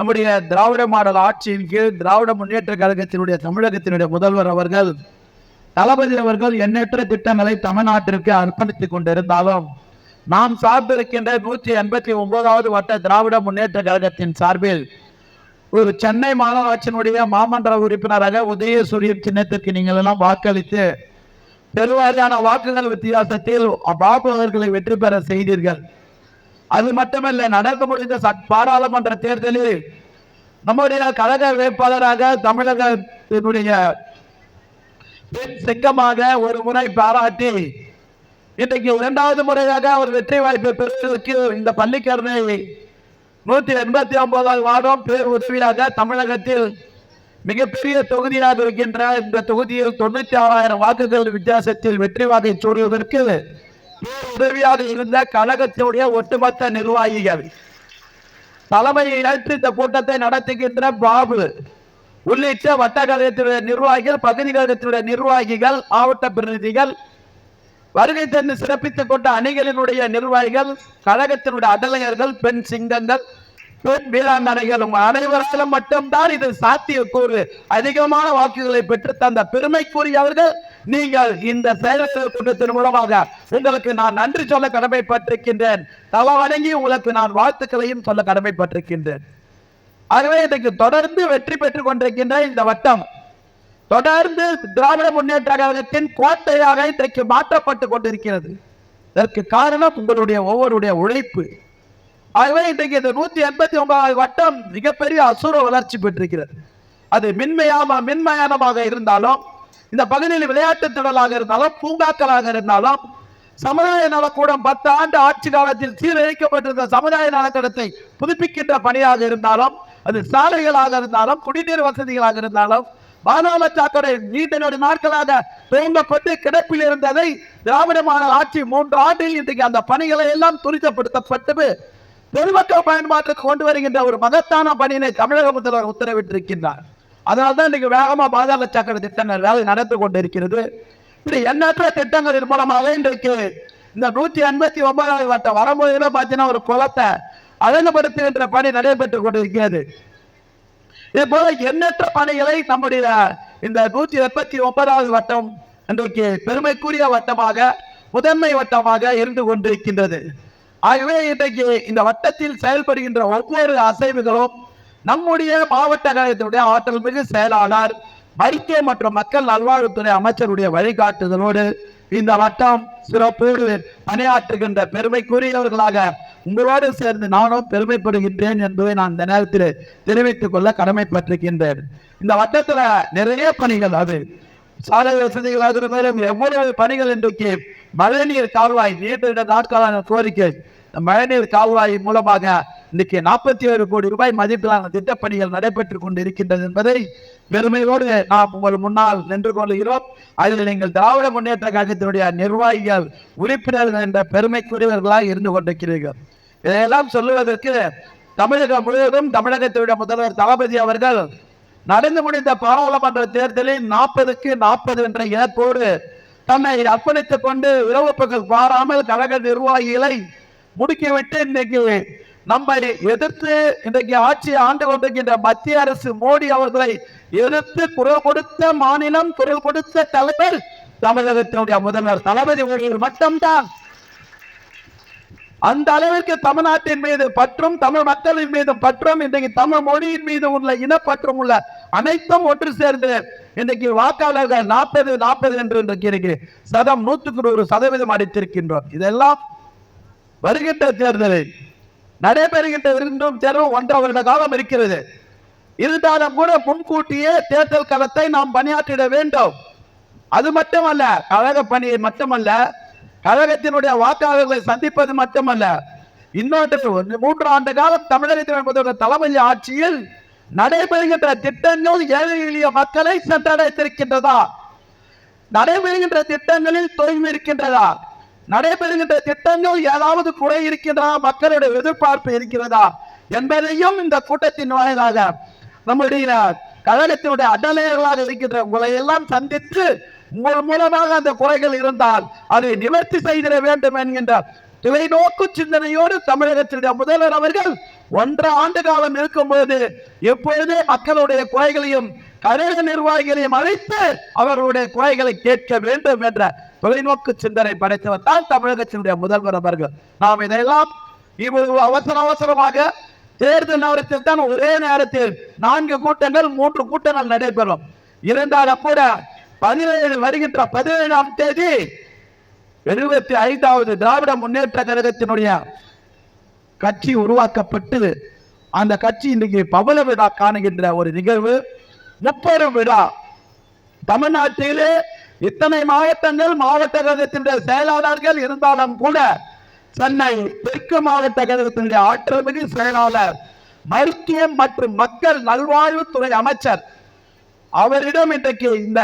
நம்முடைய திராவிட மாடல் ஆட்சியின் கீழ் திராவிட முன்னேற்ற கழகத்தினுடைய தமிழகத்தினுடைய முதல்வர் அவர்கள் தளபதி அவர்கள் எண்ணற்ற திட்டங்களை தமிழ்நாட்டிற்கு அர்ப்பணித்துக் கொண்டிருந்தாலும் நாம் சார்ந்திருக்கின்ற நூற்றி எண்பத்தி ஒன்பதாவது வட்ட திராவிட முன்னேற்ற கழகத்தின் சார்பில் ஒரு சென்னை மாநகராட்சியினுடைய மாமன்ற உறுப்பினராக உதயசூரியன் சின்னத்திற்கு நீங்கள் எல்லாம் வாக்களித்து பெருவாரியான வாக்குகள் வித்தியாசத்தில் பாபு அவர்களை வெற்றி பெற செய்தீர்கள். அது மட்டுமல்ல நடக்க முடிந்த பாராளுமன்ற தேர்தலில் நம்முடைய கழக வேட்பாளராக தமிழகத்தினுடைய பெண் சிங்கமாக ஒரு முறை பாராட்டி இன்றைக்கு இரண்டாவது முறையாக அவர் வெற்றி வாய்ப்பை பெறுவதற்கு இந்த பள்ளிக்கரணை நூத்தி எண்பத்தி ஒன்பதாவது வாரம் பேர் உதவியாக தமிழகத்தில் மிகப்பெரிய தொகுதியாக இருக்கின்ற இந்த தொகுதியில் தொண்ணூத்தி ஆறாயிரம் வாக்குகள் வித்தியாசத்தில் வெற்றி வாக்கை சூடுவதற்கு பேர் உதவியாக இருந்த கழகத்தினுடைய ஒட்டுமொத்த நிர்வாகிகள். தலைமையை ஏற்று இந்த கூட்டத்தை நடத்துகின்ற பாபு உள்ளிட்ட வட்டக்கழகத்தினுடைய நிர்வாகிகள் பகுதி கழகத்தினுடைய நிர்வாகிகள் மாவட்ட பிரதிநிதிகள் வருகை தந்து சிறப்பித்துக் கொண்ட அணிகளினுடைய நிர்வாகிகள் கழகத்தினுடைய அடலையர்கள் பெண் சிங்கங்கள் பெண் வீராங்கனைகளும் அனைவர்களும் மட்டும்தான் இது சாத்தியக்கூறு. அதிகமான வாக்குகளை பெற்று தந்த பெருமைக்குரியவர்கள் நீங்கள் இந்த செயலர் கூட்டத்தின் மூலமாக உங்களுக்கு நான் நன்றி சொல்ல கடமைப்பட்டிருக்கின்றேன். தவ வணங்கி உங்களுக்கு நான் வாழ்த்துக்களையும் சொல்ல கடமைப்பட்டிருக்கின்றேன். ஆகவே இன்றைக்கு தொடர்ந்து வெற்றி பெற்றுக் கொண்டிருக்கின்ற இந்த வட்டம் தொடர்ந்து திராவிட முன்னேற்ற கழகத்தின் கோட்டையாக இன்றைக்கு மாற்றப்பட்டு கொண்டிருக்கிறது. இதற்கு காரணம் உங்களுடைய ஒவ்வொருடைய உழைப்பு. ஆகவே இன்றைக்கு இந்த நூத்தி எண்பத்தி ஒன்பதாவது வட்டம் மிகப்பெரிய அசுர வளர்ச்சி பெற்றிருக்கிறது. அது மின்மயாம மின்மயானமாக இருந்தாலும் இந்த பகுதியில் விளையாட்டு திடலாக இருந்தாலும் பூங்காக்களாக இருந்தாலும் சமுதாய நலக்கூடம் பத்து ஆண்டு ஆட்சி காலத்தில் சீரழிக்கப்பட்டிருந்த சமுதாய நலக்கூடத்தை புதுப்பிக்கின்ற பணியாக இருந்தாலும் அது சாலைகளாக இருந்தாலும் குடிநீர் வசதிகளாக இருந்தாலும் பாதாள சாக்கடை நீண்ட நெடு நாட்களாக தேங்கப்பட்டு கிடப்பில் இருந்ததை திராவிட மாடல் ஆட்சி மூன்று ஆண்டில் இன்றைக்கு அந்த பணிகளை எல்லாம் துரிதப்படுத்தப்பட்டு பெருமக்கள் பயன்பாட்டுக்கு கொண்டு வருகின்ற ஒரு மகத்தான பணியினை தமிழக முதல்வர் உத்தரவிட்டிருக்கின்றார். அதனால தான் இன்னைக்கு வேகமாக பாதாள சாக்கடை திட்டங்கள் வேலை நடந்து கொண்டிருக்கிறது. இப்படி எண்ணற்ற திட்டங்களின் மூலமாக இன்றைக்கு இந்த நூற்றி எண்பத்தி ஒன்பதாவது வட்டம் வரும்போதுல பார்த்தீங்கன்னா ஒரு குளத்தை அழகுபடுத்துகின்ற பணி நடைபெற்றுக் கொண்டிருக்கிறது. இது போல எண்ணற்ற பணிகளை நம்முடைய இந்த நூற்றி எண்பத்தி ஒன்பதாவது வட்டம் இன்றைக்கு பெருமைக்குரிய வட்டமாக முதன்மை வட்டமாக இருந்து கொண்டிருக்கின்றது. ஆகவே இன்றைக்கு இந்த வட்டத்தில் செயல்படுகின்ற ஒவ்வொரு அசைவுகளும் நம்முடைய மாவட்ட கழகத்தினுடைய ஆற்றல் மிகு செயலாளர் வைத்திய மற்றும் மக்கள் நல்வாழ்வுத்துறை அமைச்சருடைய வழிகாட்டுதலோடு இந்த வட்டம் சிறப்போடு பணியாற்றுகின்ற பெருமைக்குரியவர்களாக உங்களோடு சேர்ந்து நானும் பெருமைப்படுகின்றேன் என்பதை நான் இந்த நேரத்தில் தெரிவித்துக் கொள்ள கடமைப்பட்டிருக்கின்றேன். இந்த வட்டத்துல நிறைய பணிகள் அது. சாலை வசதிகளாக இருந்தாலும் எவ்வளவு பணிகள் இன்றைக்கு மழைநீர் கால்வாய் நீண்ட நாட்களான கோரிக்கை மழைநீர் கால்வாய் மூலமாக இன்னைக்கு நாற்பத்தி ஏழு கோடி ரூபாய் மதிப்பிலான திட்டப்பணிகள் நடைபெற்றுக் கொண்டிருக்கின்றது என்பதை பெருமையோடு நாம் உங்கள் முன்னால் நின்று கொள்கிறோம். அதில் நீங்கள் திராவிட முன்னேற்ற கழகத்தினுடைய நிர்வாகிகள் உறுப்பினர்கள் என்ற பெருமைக்குரியவர்களாக இருந்து கொண்டிருக்கிறீர்கள். இதையெல்லாம் சொல்லுவதற்கு தமிழகம் முழுவதும் தமிழகத்தினுடைய முதல்வர் தளபதி அவர்கள் நடந்து முடிந்த பாராளுமன்ற தேர்தலில் நாற்பதுக்கு நாற்பது என்ற இழப்போடு தன்னை அர்ப்பணித்துக் கொண்டு உறவு பக்கம் பாராமல் கழக நிர்வாகிகளை முடுக்கிவிட்டு இன்னைக்கு நம்மை எதிர்த்து இன்றைக்கு ஆட்சி ஆண்டு கொண்டிருக்கின்ற மத்திய அரசு மோடி அவர்களை எதிர்த்து குரல் கொடுத்த மாநிலம் குரல் கொடுத்த தலைவர் தமிழகத்தினுடைய முதல்வர். தளபதி அவர்கள் மட்டும்தான். அந்த அளவிற்கு தமிழ்நாட்டின் மீது பற்றும் தமிழ் மக்களின் மீது பற்றும் இன்றைக்கு தமிழ் மொழியின் மீது உள்ள இனப்பற்றும் உள்ள அனைத்தும் ஒன்று சேர்ந்து இன்றைக்கு வாக்காளர்கள் நாற்பது நாற்பது என்று இன்றைக்கு சதம் நூற்றுக்கு நூறு சதவீதம் அடித்திருக்கின்றோம். இதெல்லாம் வருகின்ற தேர்தலில் நடைபெறுகின்ற இருந்தும் தேர்வு ஒன்றரை வருட காலம் இருக்கிறது. இருந்தாலும் கூட முன்கூட்டியே தேர்தல் களத்தை நாம் பணியாற்றிட வேண்டும். அது மட்டுமல்ல கழக பணியை மட்டுமல்ல கழகத்தினுடைய வாக்காளர்களை சந்திப்பது மட்டுமல்ல. இன்னொன்று ஒரு மூன்று ஆண்டு காலம் தமிழகத்தில் தலைமை ஆட்சியில் நடைபெறுகின்ற திட்டங்கள் ஏழை எளிய மக்களை சென்றடைத்திருக்கின்றதா? நடைபெறுகின்ற திட்டங்களில் தொய்வு இருக்கின்றதா நடைபெறுகின்ற திட்டங்கள் ஏதாவது குறை இருக்கின்றதா? மக்களுடைய எதிர்பார்ப்பு இருக்கிறதா? என்பதையும் இந்த கூட்டத்தின் வாயிலாக நம்முடைய கழகத்தினுடைய அடலையர்களாக இருக்கின்ற உங்களை எல்லாம் சந்தித்து உங்கள் மூலமாக அந்த குறைகள் இருந்தால் அதை நிவர்த்தி செய்திட வேண்டும் என்கின்ற தொலைநோக்கு சிந்தனையோடு தமிழகத்தினுடைய முதல்வர் அவர்கள் ஒன்றரை ஆண்டு காலம் இருக்கும்போது எப்பொழுதே மக்களுடைய குறைகளையும் கழக நிர்வாகிகளையும் அழைத்து அவர்களுடைய குறைகளை கேட்க வேண்டும் என்ற தொலைநோக்கு சிந்தனை படைத்தவர் தான் தமிழகத்தினுடைய முதல்வர் அவர்கள். நாம் இதையெல்லாம் இவ்வளவு அவசர அவசரமாக தேர்தல் நேரத்தில் தான் ஒரே நேரத்தில் நான்கு கூட்டங்கள் மூன்று கூட்டங்கள் நடைபெறும். இருந்தாலும் கூட பதினேழு வருகின்ற பதினேழாம் தேதி எழுபத்தி ஐந்தாவது திராவிட முன்னேற்ற கழகத்தினுடைய கட்சி உருவாக்கப்பட்டு அந்த கட்சி இன்றைக்கு பவள விழா காணுகின்ற ஒரு நிகழ்வு. முப்பெரும் விழா. தமிழ்நாட்டிலே இத்தனை மாவட்டங்கள் மாவட்ட கழகத்தினுடைய செயலாளர்கள் இருந்தாலும் கூட சென்னை தெற்கு மாவட்ட கழகத்தினுடைய ஆற்றல் மிகு செயலாளர் மருத்துவம் மற்றும் மக்கள் நல்வாழ்வுத்துறை அமைச்சர் அவரிடம் இன்றைக்கு இந்த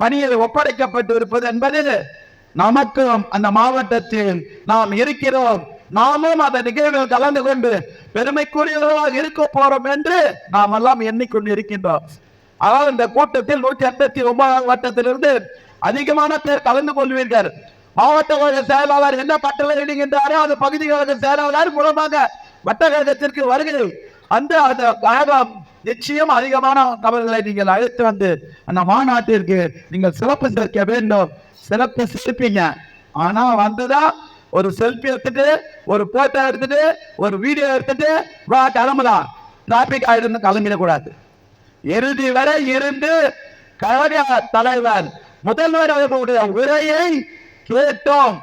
பணியில் ஒப்படைக்கப்பட்டு இருப்பது என்பது நமக்கும் அந்த மாவட்டத்தில் நாம் இருக்கிறோம். நாமும் அந்த நிகழ்வில் கலந்து கொண்டு பெருமைக்குரியவர்களாக இருக்க போறோம் என்று நாம் எல்லாம் எண்ணிக்கொண்டு இருக்கின்றோம் அதாவது இந்த கூட்டத்தில் நூற்றி ஐம்பத்தி ஒன்பதாம் வட்டத்திலிருந்து அதிகமான பேர் கலந்து கொள்வீர்கள். மாவட்ட கழக செயலாளர் என்ன பட்டளை இடுகின்றாரோ அது பகுதி கழக செயலாளர் மூலமாக வட்ட கழகத்திற்கு வருகிறது அந்த அந்த கழகம் நிச்சயம் அதிகமான தமிழர்களை நீங்கள் அழைத்து வந்து அந்த மாநாட்டிற்கு நீங்கள் சிறப்பு சேர்க்க வேண்டும். சிறப்பு சிரிப்பீங்க. ஆனா வந்துதான் ஒரு செல்ஃபி எடுத்துட்டு ஒரு போட்டோ எடுத்துட்டு ஒரு வீடியோ எடுத்துட்டு வா கிளம்பலாம். டிராபிக் ஆயிடுன்னு கிளம்பிடக்கூடாது இறுதி வரை இருந்து கழக தலைவர் முதல்வர் அவர்களுடைய உரையை கேட்டோம்.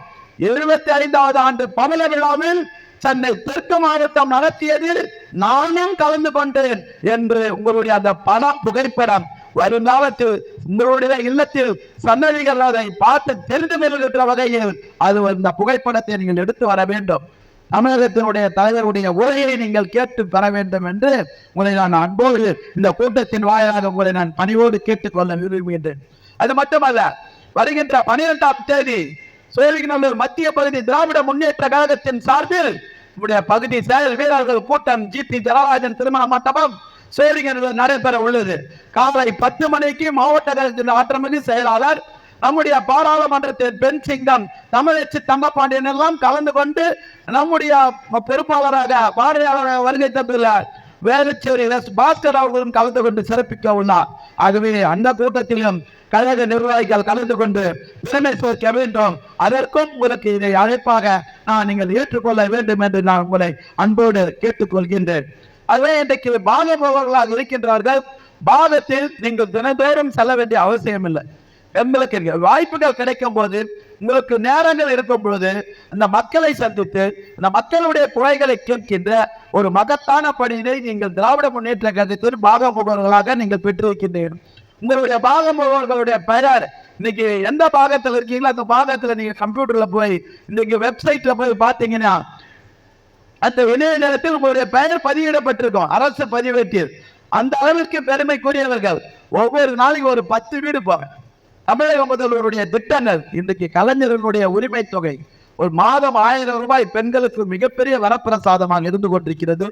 எழுபத்தி ஐந்தாவது ஆண்டு பமல விழாவில் சென்னை தெற்கு மாவட்டம் நடத்தியதில் நானும் கலந்து கொண்டேன் என்று உங்களுடைய அந்த பண புகைப்படம் வருங்காலத்தில் உங்களுடைய இல்லத்தில் சன்னதிகள் அதை பார்த்து தெரிந்து கொள்கின்ற வகையில் அது அந்த புகைப்படத்தை நீங்கள் எடுத்து வர வேண்டும். தமிழகத்தினுடைய தலைவருடைய உரையை நீங்கள் கேட்டு பெற வேண்டும் என்று உங்களை நான் அன்போடு இந்த கூட்டத்தின் வாயிலாக உங்களை நான் பணிவோடு கேட்டுக்கொள்ள விரும்புகின்றேன். அது மட்டுமல்ல வருகின்ற பனிரெண்டாம் தேதி சுயவிகநல்லூர் மத்திய பகுதி திராவிட முன்னேற்ற கழகத்தின் சார்பில் நம்முடைய பகுதி செயல் வீரர்கள் கூட்டம் ஜி. பி. ஜனராஜன் திருமண மண்டபம் சுயவிகநல்லூர் நடைபெற உள்ளது. காலை பத்து மணிக்கு மாவட்ட கழகத்தின் ஆற்றமிகு செயலாளர் நம்முடைய பாராளுமன்றத்தின் பெண் சிங்கம் தமிழச்சி தங்கப்பாண்டியன் எல்லாம் கலந்து கொண்டு நம்முடைய பொறுப்பாளராக பார்வையாளராக வருகை தந்துள்ளார். வேலுச்சேரி எஸ். பாஸ்கர் அவர்களும் கலந்து கொண்டு சிறப்பிக்க உள்ளார். ஆகவே அந்த கூட்டத்திலும் கழக நிர்வாகிகள் கலந்து கொண்டு பெருமை சோதிக்க வேண்டும். அதற்கும் உங்களுக்கு இதை அழைப்பாக நான் நீங்கள் ஏற்றுக்கொள்ள வேண்டும் என்று நான் உங்களை அன்போடு கேட்டுக்கொள்கின்றேன். அதுவே இன்றைக்கு பாகபவர்களாக இருக்கின்றார்கள். பாகத்தில் நீங்கள் தினந்தோறும் செல்ல வேண்டிய அவசியம் இல்லை எங்களுக்கு வாய்ப்புகள் கிடைக்கும் போது உங்களுக்கு நேரங்கள் இருக்கும் பொழுது அந்த மக்களை சந்தித்து அந்த மக்களுடைய குறைகளை கேட்கின்ற ஒரு மகத்தான பணியினை நீங்கள் திராவிட முன்னேற்ற கழகத்தில் பாகமுகர்களாக நீங்கள் பெற்றிருக்கின்றீர்கள். உங்களுடைய பாகமுகர்களுடைய பெயர் இன்னைக்கு எந்த பாகத்தில் இருக்கீங்களோ அந்த பாகத்தில் நீங்க கம்ப்யூட்டர்ல போய் இன்னைக்கு வெப்சைட்ல போய் பார்த்தீங்கன்னா அந்த நேரத்தில் உங்களுடைய பெயர் பதிவிடப்பட்டிருக்கும் அரசு பதிவேற்றியது அந்த அளவிற்கு பெருமைக்குரியவர்கள். ஒவ்வொரு நாளைக்கு ஒரு பத்து வீடு போவேன் தமிழக முதல்வருடைய திட்டங்கள் இன்றைக்கு கலைஞர்களுடைய உரிமை தொகை ஒரு மாதம் ஆயிரம் ரூபாய் பெண்களுக்கு மிகப்பெரிய வரப்பிரசாதமாக இருந்து கொண்டிருக்கிறது.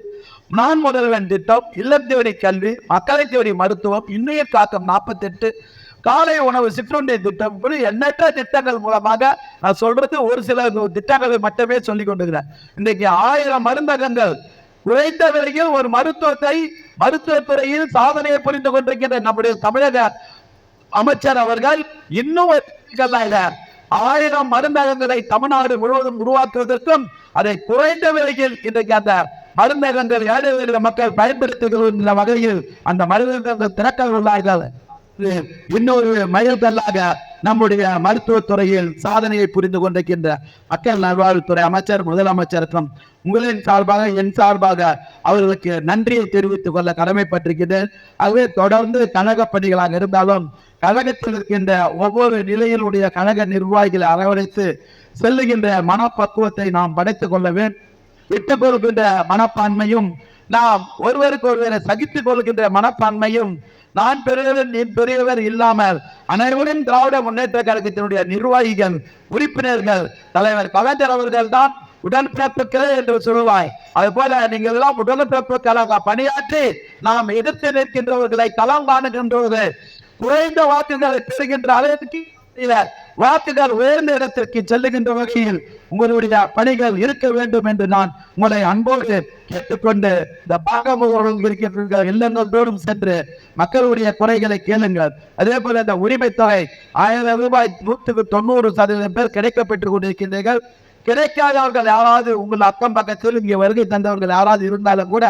நான் முதல்வன் திட்டம் இல்லத்தேவரி கல்வி மக்களை தேவரி மருத்துவம் இன்னுயிர் காக்கம் நாற்பத்தெட்டு காலை உணவு சிற்றுண்டி திட்டம் இப்படி எண்ணற்ற திட்டங்கள் மூலமாக நான் சொல்றது ஒரு சில திட்டங்களை மட்டுமே சொல்லிக் கொண்டிருக்கிறேன். இன்றைக்கு ஆயிரம் மருந்தகங்கள் குறைந்த விலையில் ஒரு மருத்துவத்தை மருத்துவத்துறையில் சாதனையை புரிந்து கொண்டிருக்கிற நம்முடைய தமிழக அமைச்சர் அவர்கள் இன்னும் ஒரு ஆயிரம் மருந்தகங்களை தமிழ்நாடு முழுவதும் உருவாக்குவதற்கும் அதை குறைந்த விலையில் இன்றைக்கு அந்த மருந்தகங்கள் ஏழை மக்கள் பயன்படுத்துகின்ற வகையில் அந்த மருந்தகங்கள் திறக்க உள்ளார்கள் இன்னொரு இன்னொரு மைல்கல்லாக நம்முடைய மருத்துவத்துறையில் சாதனையை புரிந்து கொண்டிருக்கின்ற மக்கள் நல்வாழ்வுத்துறை அமைச்சர் முதலமைச்சருக்கும் உங்களின் சார்பாக என் சார்பாக அவர்களுக்கு நன்றியை தெரிவித்துக் கொள்ள கடமைப்பட்டிருக்கிறேன் ஆகவே தொடர்ந்து கழக பணிகளாக இருந்தாலும் கழகத்தில் இருக்கின்ற ஒவ்வொரு நிலையிலுடைய கழக நிர்வாகிகளை அரவணைத்து செல்லுகின்ற மனப்பக்குவத்தை நாம் படைத்துக் கொள்ள வேண்டும். விட்டுக் கொடுக்கின்ற மனப்பான்மையும் நாம் ஒருவருக்கு ஒருவரை சகித்துக் கொள்கின்ற மனப்பான்மையும் நான் பெரியவர் நீ பெரியவர் இல்லாமல் அனைவரும் திராவிட முன்னேற்ற கழகத்தினுடைய நிர்வாகிகள் உறுப்பினர்கள் தலைவர் கலைஞர் அவர்கள் தான் உடன்பிறப்புகளே என்று சொல்லுவாய். அது போல நீங்கள் எல்லாம் உடன்பிறப்புகளாக பணியாற்றி நாம் எதிர்த்து நிற்கின்றவர்களை களம் காணுகின்றவர்கள் குறைந்த வாக்குகளை பெறுகின்ற அளவிற்கு வாக்குகள் உயர்ந்த இடத்திற்கு செல்லுகின்ற வகையில் உங்களுடைய பணிகள் இருக்க வேண்டும் என்று நான் உங்களை அன்போடு கேட்டுக்கொண்டு இந்த பாகமுகம் இருக்கின்ற இல்லங்களோடும் சென்று மக்களுடைய குறைகளை கேளுங்கள். அதே போல இந்த உரிமை தொகை ஆயிரம் ரூபாய் நூற்றுக்கு தொண்ணூறு சதவீதம் பேர் கிடைக்கப்பெற்றுக் கொண்டிருக்கின்றீர்கள். கிடைக்காதவர்கள் யாராவது உங்கள் அக்கம் பக்கத்தில் இங்கே வருகை தந்தவர்கள் யாராவது இருந்தாலும் கூட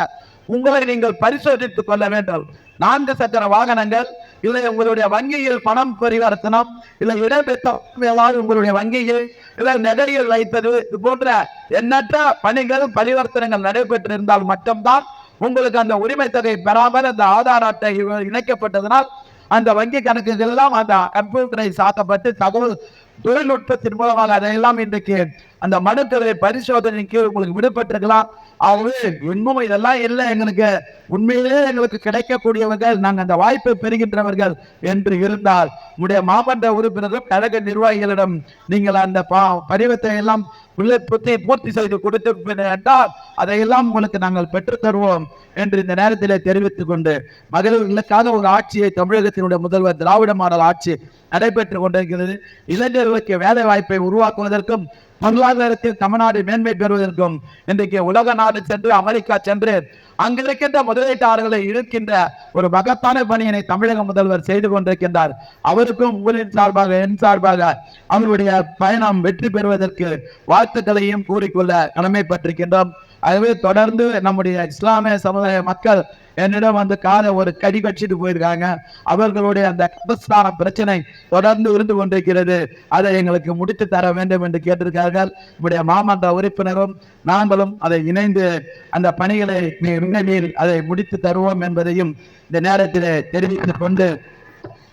உங்களை நீங்கள் பரிசோதித்துக் கொள்ள வேண்டும். நான்கு சக்கர வாகனங்கள் இல்லை உங்களுடைய வங்கியில் பணம் பரிவர்த்தனம் இல்லை இடம்பெற்ற ஏதாவது உங்களுடைய வங்கியில் இல்லை நகையில் வைத்தது இது போன்ற எண்ணற்ற பணிகள் பரிவர்த்தனைகள் நடைபெற்றிருந்தால் மட்டும்தான் உங்களுக்கு அந்த உரிமை தொகை பெறாமல் அந்த ஆதார் அட்டை இணைக்கப்பட்டதனால் அந்த வங்கி கணக்குகள் எல்லாம் அந்த கம்ப்யூட்டரை சாத்தப்பட்டு தகவல் தொழில்நுட்பத்தின் மூலமாக அதையெல்லாம் இன்றைக்கு அந்த மனுக்களை பரிசோதனைக்கு உங்களுக்கு விடுபட்டிருக்கலாம். அவங்க இன்னும் இதெல்லாம் இல்லை எங்களுக்கு. உண்மையிலே எங்களுக்கு கிடைக்கக்கூடியவர்கள் நாங்கள் அந்த வாய்ப்பை பெறுகின்றவர்கள் என்று இருந்தால் உடைய மாமன்ற உறுப்பினரும் கழக நிர்வாகிகளிடம் நீங்கள் அந்த பா- எல்லாம் விண்ணப்பத்தை பூர்த்தி செய்து கொடுத்து என்றால் அதையெல்லாம் உங்களுக்கு நாங்கள் பெற்றுத் தருவோம் என்று இந்த நேரத்தில் தெரிவித்துக் கொண்டு மகளிர்களுக்காக ஒரு ஆட்சியை தமிழகத்தினுடைய முதல்வர் திராவிட மாடல் ஆட்சி நடைபெற்றுக் கொண்டிருக்கிறது. இளைஞர்களுக்கு வேலை வாய்ப்பை உருவாக்குவதற்கும் பொருளாதாரத்தில் தமிழ்நாடு மேன்மை பெறுவதற்கும் இன்றைக்கு உலக நாடு சென்று அமெரிக்கா சென்று அங்கு இருக்கின்ற முதலீட்டாளர்களை இருக்கின்ற ஒரு மகத்தான பணியினை தமிழக முதல்வர் செய்து கொண்டிருக்கின்றார். அவருக்கும் உங்களின் சார்பாக என் சார்பாக அவருடைய பயணம் வெற்றி பெறுவதற்கு வாழ்த்துக்களையும் கூறிக்கொள்ள கடமைப்பட்டிருக்கின்றோம். அதுவே தொடர்ந்து நம்முடைய இஸ்லாமிய சமுதாய மக்கள் என்னிடம் வந்து காதை ஒரு கடி கட்சிட்டு போயிருக்காங்க. அவர்களுடைய அந்த கபஸ்தான பிரச்சனை தொடர்ந்து இருந்து கொண்டிருக்கிறது. அதை எங்களுக்கு முடித்து தர வேண்டும் என்று கேட்டிருக்கார்கள் நம்முடைய மாமன்ற உறுப்பினரும் நாங்களும் அதை இணைந்து அந்த பணிகளை மி- அதை முடித்து தருவோம் என்பதையும் இந்த நேரத்தில் தெரிவித்துக் கொண்டு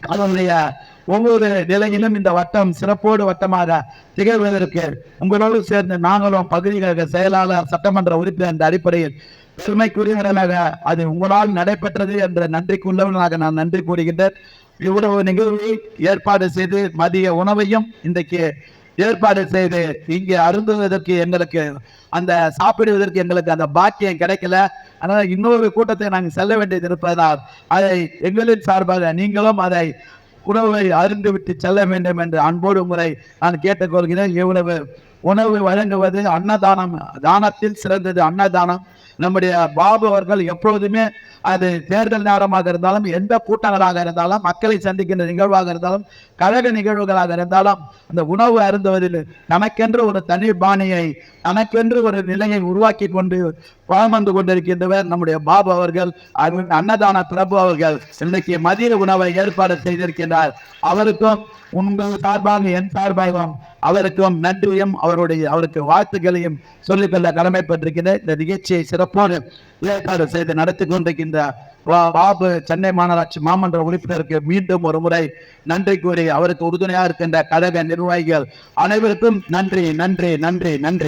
அதனுடைய ஒவ்வொரு நிலையிலும் இந்த வட்டம் சிறப்போடு வட்டமாக திகழ்வதற்கு உங்களோடு சேர்ந்து நாங்களும் பகுதிகளுக்கு செயலாளர் சட்டமன்ற உறுப்பினர் என்ற அடிப்படையில் பெருமைக்குரியவர்களாக அது உங்களால் நடைபெற்றது என்ற நன்றிக்குள்ளவனாக நான் நன்றி கூறுகின்றேன். இவ்வளவு நிகழ்வை ஏற்பாடு செய்து மதிய உணவையும் இன்றைக்கு ஏற்பாடு செய்து இங்கே அருந்துவதற்கு எங்களுக்கு அந்த சாப்பிடுவதற்கு எங்களுக்கு அந்த பாக்கியம் கிடைக்கல. அதனால் இன்னொரு கூட்டத்தை நாங்கள் செல்ல வேண்டியது இருப்பதால் அதை எங்களின் சார்பாக நீங்களும் அதை உணவை அருந்துவிட்டு செல்ல வேண்டும் என்று அன்போடு முறை நான் கேட்டுக்கொள்கிறேன். இவ்வளவு உணவு வழங்குவது அன்னதானம் தானத்தில் சிறந்தது. அன்னதானம் நம்முடைய பாபு அவர்கள் எப்பொழுதுமே அது தேர்தல் நேரமாக இருந்தாலும் எந்த கூட்டங்களாக இருந்தாலும் மக்களை சந்திக்கின்ற நிகழ்வாக இருந்தாலும் கழக நிகழ்வுகளாக இருந்தாலும் அந்த உணவு அருந்துவதில் நமக்கென்று ஒரு தனி பாணியை நமக்கென்று ஒரு நிலையை உருவாக்கி கொண்டு வாழ்ந்து கொண்டிருக்கின்றவர் நம்முடைய பாபு அவர்கள் அன்னதான பிரபு அவர்கள். இன்றைக்கு மதிய உணவை ஏற்பாடு செய்திருக்கின்றார். அவருக்கும் உங்கள் சார்பாக என் சார்பாகவும் அவருக்கும் நன்றியும் அவருடைய அவருக்கு வாழ்த்துக்களையும் சொல்லிக்கொள்ள கடமைப்பட்டிருக்கின்ற இந்த நிகழ்ச்சியை சிறப்போடு ஏற்பாடு செய்து நடத்தி கொண்டிருக்கின்ற பா- பாபு சென்னை மாநகராட்சி மாமன்ற உறுப்பினருக்கு மீண்டும் ஒரு முறை நன்றி கூறி அவருக்கு உறுதுணையாக இருக்கின்ற கழக நிர்வாகிகள் அனைவருக்கும் நன்றி நன்றி நன்றி நன்றி.